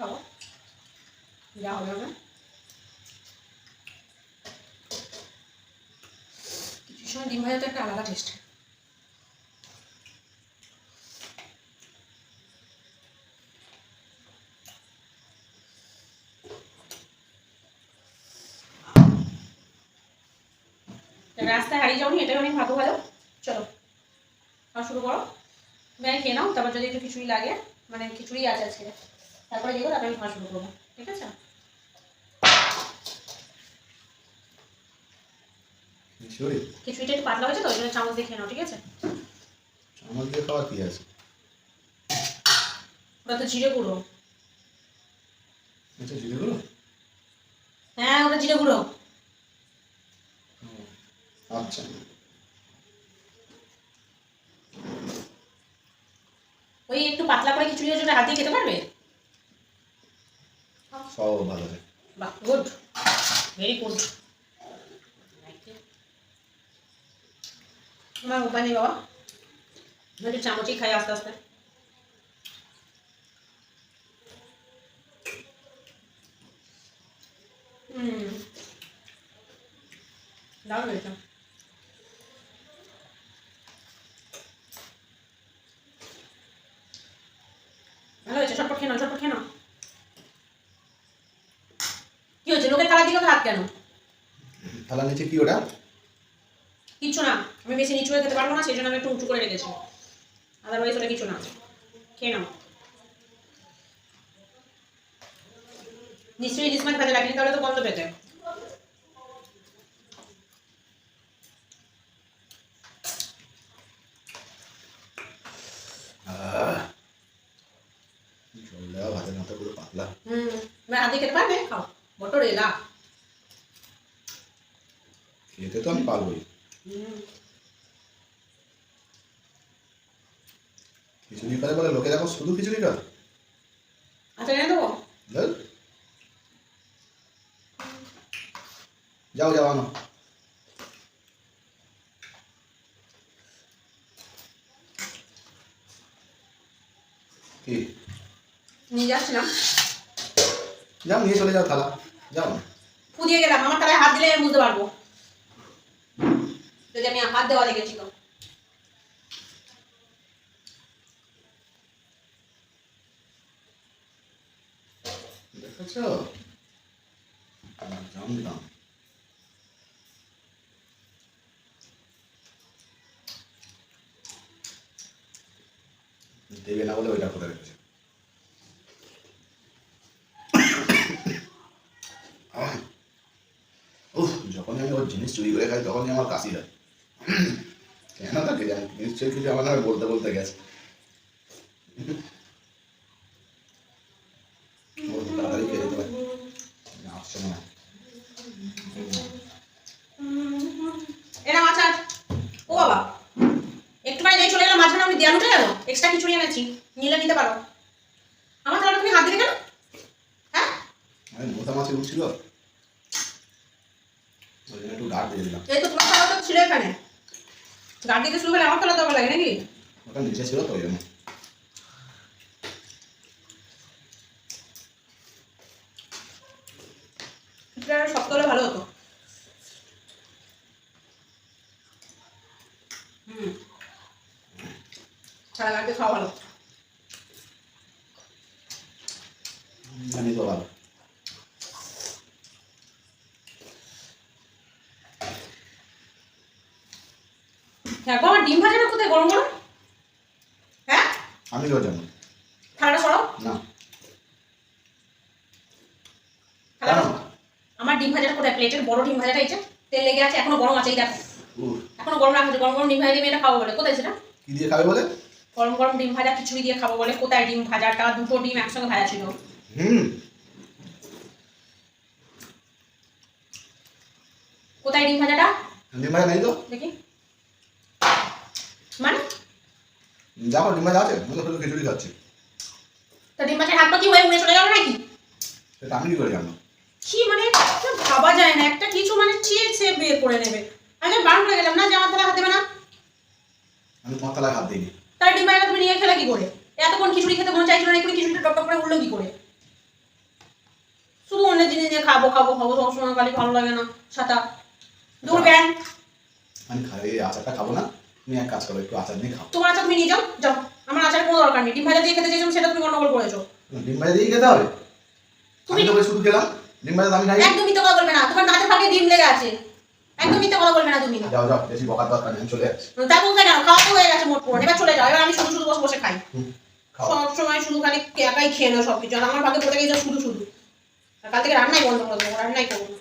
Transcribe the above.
খাব। যা হবে হবে কিছু সময় ডিম ভাজা তো একটা আলাদা টেস্ট রাস্তায় হারিয়ে যাওনি, এটাই অনেক ভালো ভালো চলো খাওয়া শুরু করো। আগে খেয়ে নাও, তারপর যদি একটু খিচুড়ি লাগে মানে খিচুড়ি আছে আজকে। তারপরে যেগুলো তারপরে আমি খাওয়া শুরু করব ঠিক আছে? খিচুড়িটা একটু পাতলা হয়েছে তো ওই জন্য চামচ দিয়ে খেয়ে নাও ঠিক আছে? চামচ দিয়ে খাওয়ার কি আছে? ওটা তো জিরে গুঁড়ো। আচ্ছা জিরেগুলো হ্যাঁ ওটা জিরে গুঁড়ো। আচ্ছা। ওই একটু পাতলা করে খিচুড়ি ওটা হাত দিয়ে খেতে পারবে? সব ভালো বাহ গুড ভেরি গুড আমার উপায় নেই বাবা। একটু চামচই খাই আস্তে আস্তে। হুম, দারুণ হয়েছে ভালো হয়েছে চটপট খেয়ে নাও চটপট খেয়ে নাও কি হচ্ছে লোকের তালা দিকে হাত কেন? থালা নিচে কি ওটা? কিচ্ছু না আমি বেশি নিচু হয়ে খেতে পারব না সেই জন্য আমি একটু উঁচু করে রেখেছি। আদারওয়াইজ ওটা কিছু না খেয়ে নাও। নিশ্চয়ই ইলিশ মাছ ভাজা লাগেনি তাহলে তো গন্ধ পেতে। পুরো পাতলা। হুম এবার খেতে পারবে? খাও। বট্ট রেলা খেতে তো আমি পারবোই। খিচুড়ি খালে বলে লোকে দেখো শুধু খিচুড়ি খায় আচ্ছা এনে দেবো? যাও যাও আনো। কি? নিয়ে যাচ্ছিলাম। যাও নিয়ে চলে যাও থালা। যাও। ফুদিয়ে গেলাম আমার তালায় হাত দিলে আমি বুঝতে পারব। যদি আমি হাত দেওয়া দেখেছি তো। দেখেছ? দেবে না বলে ওইটা কোথায় রেখেছে? জিনিস চুরি করে খাই তখনই আমার কাশি হয়। কেন তাকে জানি? নিশ্চয়ই কিছু আমার নামে বলতে বলতে গেছে। ও তাড়াতাড়ি খেয়ে যেতে পারে। আসছে না। এরা মাছ ও বাবা একটু চলে মাঝখানে আমি দেয়াল উঠে গেল। এক্সট্রা খিচুড়ি এনেছি নিলে নিতে পারো। আমার তাহলে তুমি হাত দিলে কেন? হ্যাঁ? মোটা মাছের জন্য একটু ডাক দিয়ে দিলাম এই তো তোমার তালা তো ছিল এখানে। গাড়ি দিতে শুরু হলে আমার দেওয়া লাগে নাকি? ওটা নিচে ছিল তো ওই জন্য। শক্ত হলে ভালো হতো। হুম। সারা গাড়িতে খাওয়া ভালো। জানি তো ভালো। গো, আমার ডিম ভাজাটা কোথায়? গরম গরম? হ্যাঁ? আমি কেউ জানি। থালাটা সরাও। না। আমার ডিম ভাজাটা কোথায়? প্লেটের বড় ডিম ভাজাটা এই যে তেল লেগে আছে এখনও গরম আছে এই দেখো। এখনও গরম রাখা আছে গরম গরম ডিম ভাজা দিয়ে এটা খাব বলে। কোথায় সেটা? কি দিয়ে খাবে বলে? গরম গরম ডিম ভাজা খিচুড়ি দিয়ে খাব বলে। কোথায় ডিম ভাজাটা? দুটো ডিম একসঙ্গে ভাজা ছিল। হুম। কোথায় ডিম ভাজাটা? ডিমায় নেই তো। দেখি মানে যাও ডিমায় আছে? আমি তো খিচুড়ি খাচ্ছি। তা ডিম হাত পা কি হয়ে উড়ে চলে গেল নাকি? সেটা আমি কি করে কি মানে ভাবা যায় না একটা কিছু মানে ঠিক সে বের করে নেবে। আমি বারণ করে গেলাম না যে আমার তাহলে হাত দেবে না। আমি তোমার হাত দিইনি। তার ডিম তুমি নিয়ে খেলে কি করে? এতক্ষণ খিচুড়ি খেতে মন চাইছিল না এক্ষুনি খিচুড়িটা টপ টপ করে উঠল কি করে? শুধু অন্য জিনিস নিয়ে খাব খাব খাব সবসময় খালি ভালো লাগে না সাটা দূর ব্যান আমি খাই আচারটা খাব না। তুমি এক কাজ করো একটু আচার নিয়ে খাও। তোমার আচার তুমি নিয়ে যাও যাও। আমার আচারের কোনো দরকার নেই। ডিম ভাজা দিয়ে খেতে চেয়েছিলাম সেটা তুমি গন্ডগোল করেছ। ডিম ভাজা দিয়ে খেতে হবে? তুমি- তো শুধু খেলাম। ডিম ভাজা আমি খাই একদম মিথ্যে কথা বলবে না। তোমার নাচের ফাঁকে ডিম লেগে আছে। একদম মিথ্যে কথা বলবে না তুমি। যাও যাও বেশি বকার দরকার নেই চলে যাচ্ছি। তাই বলতে কেন খাওয়া তো হয়ে গেছে মোট পুরো এবার চলে যাও এবার আমি শুধু শুধু বসে বসে খাই। সব সময় শুধু খালি একাই খেয়ে নেও সবকিছু। আর আমার ভাগে পড়ে গেছে শুধু শুধু। আর কাল থেকে রান্নাই বন্ধ করে দেবো রান্নাই করব।